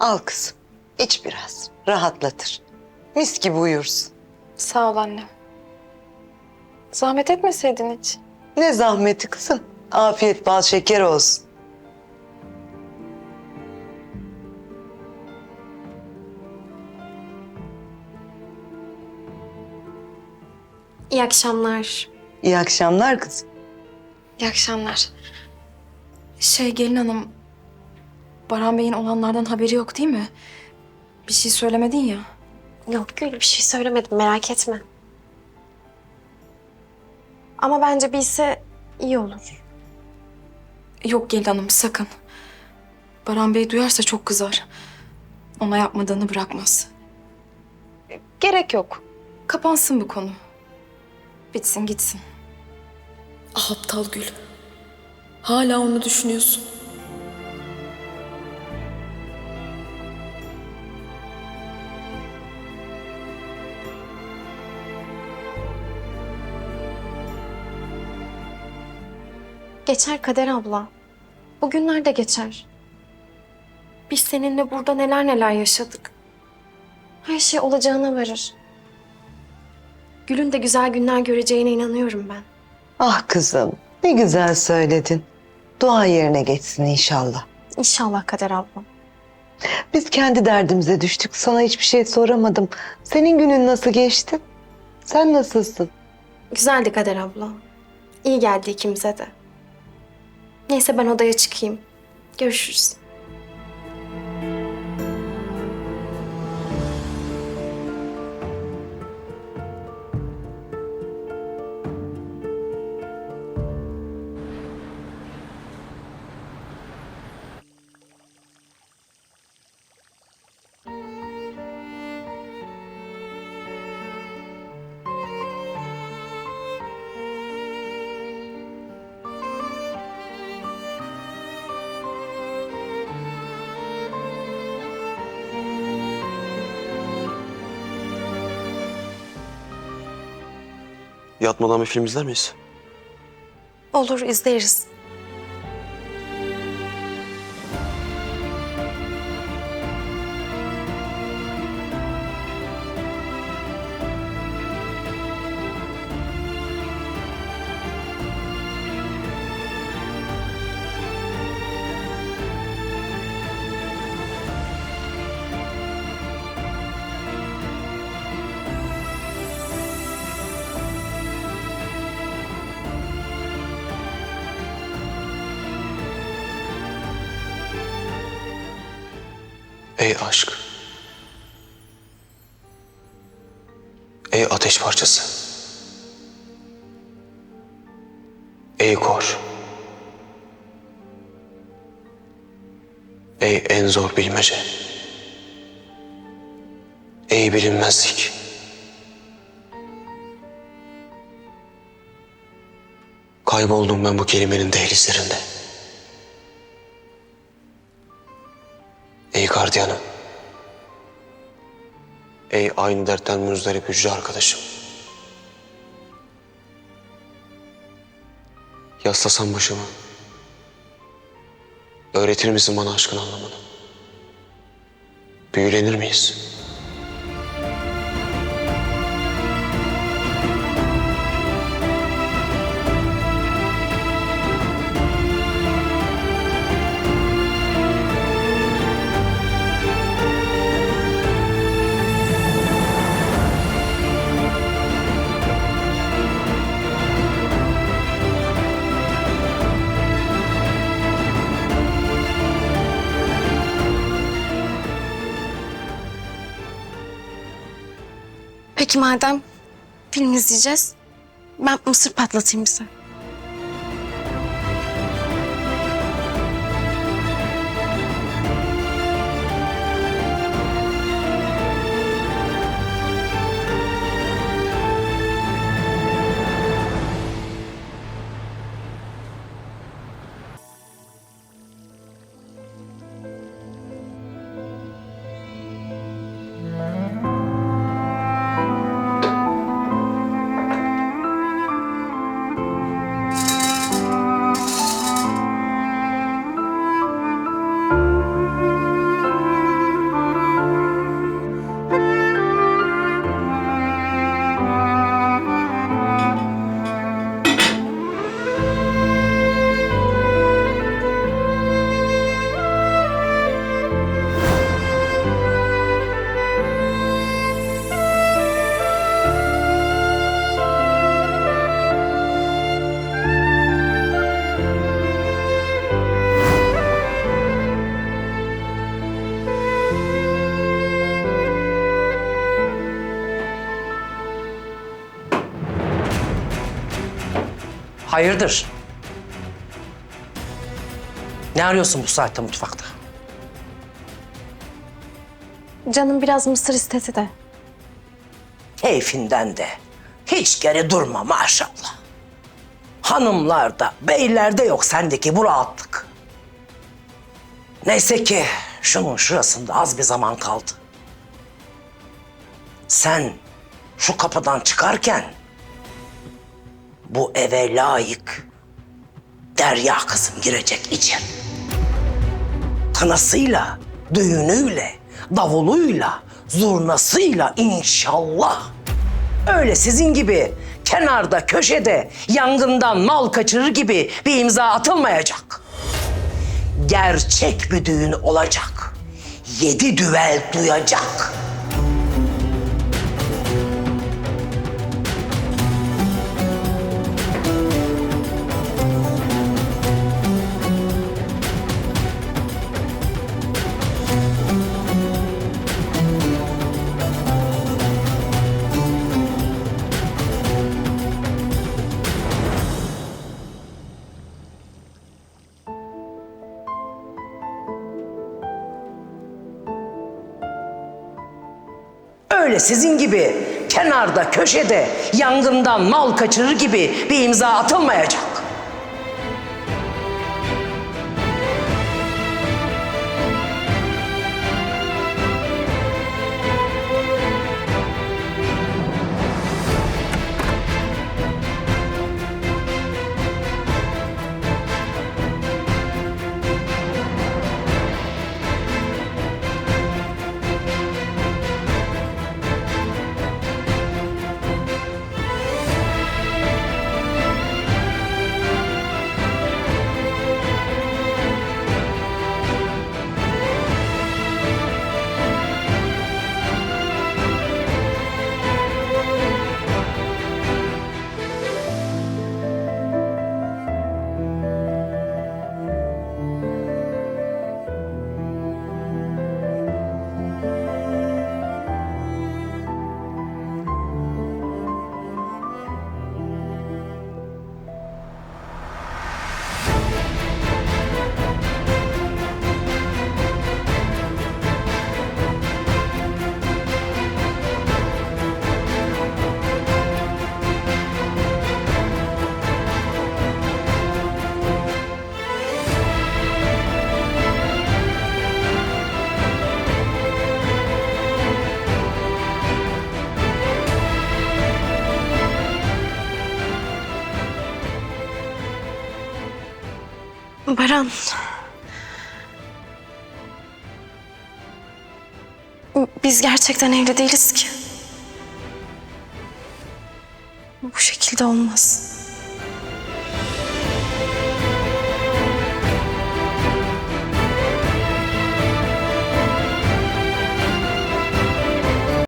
Al kızım. iç biraz. Rahatlatır. Mis gibi uyursun. Sağ ol anne. Zahmet etmeseydin hiç. Ne zahmeti kızım. Afiyet bal şeker olsun. İyi akşamlar. İyi akşamlar kızım. İyi akşamlar. Şey gelin hanım, Baran Bey'in olanlardan haberi yok değil mi? Bir şey söylemedin ya. Yok Gül bir şey söylemedim merak etme. Ama bence bilse iyi olur. Yok gelin hanım sakın. Baran Bey duyarsa çok kızar. Ona yapmadığını bırakmaz. Gerek yok. Kapansın bu konu. Bitsin gitsin. Ah aptal Gül. Hala onu düşünüyorsun. Geçer Kader abla. Bugünler de geçer. Biz seninle burada neler neler yaşadık. Her şey olacağına varır. Gül'ün de güzel günler göreceğine inanıyorum ben. Ah kızım. Ne güzel söyledin. Dua yerine geçsin inşallah. İnşallah Kader abla. Biz kendi derdimize düştük. Sana hiçbir şey soramadım. Senin günün nasıl geçti? Sen nasılsın? Güzeldi Kader abla. İyi geldi ikimize de. Neyse ben odaya çıkayım. Görüşürüz. Yatmadan bir film izler miyiz? Olur izleriz. Ey aşk. Ey ateş parçası. Ey kor. Ey en zor bilmece. Ey bilinmezlik. Kayboldum ben bu kelimenin dehlizlerinde. Ey gardiyanım. Ey aynı dertten muzdarip hücre arkadaşım. Yaslasam başımı. Öğretir misin bana aşkın anlamını? Büyülenir miyiz? Peki madem film izleyeceğiz, ben mısır patlatayım bize. Hayırdır? Ne arıyorsun bu saatte mutfakta? Canım biraz mısır istedi de. Keyfinden de. Hiç geri durma maşallah. Hanımlarda, beylerde yok sendeki bu rahatlık. Neyse ki şunun şurasında az bir zaman kaldı. Sen şu kapıdan çıkarken bu eve layık Derya kızım girecek için. Kınasıyla, düğünüyle, davuluyla, zurnasıyla inşallah. Öyle sizin gibi kenarda, köşede yangından mal kaçırır gibi bir imza atılmayacak. Gerçek bir düğün olacak. Yedi düvel duyacak. Öyle sizin gibi kenarda, köşede yangından mal kaçırır gibi bir imza atılmayacak. Baran. Biz gerçekten evli değiliz ki. Bu şekilde olmaz.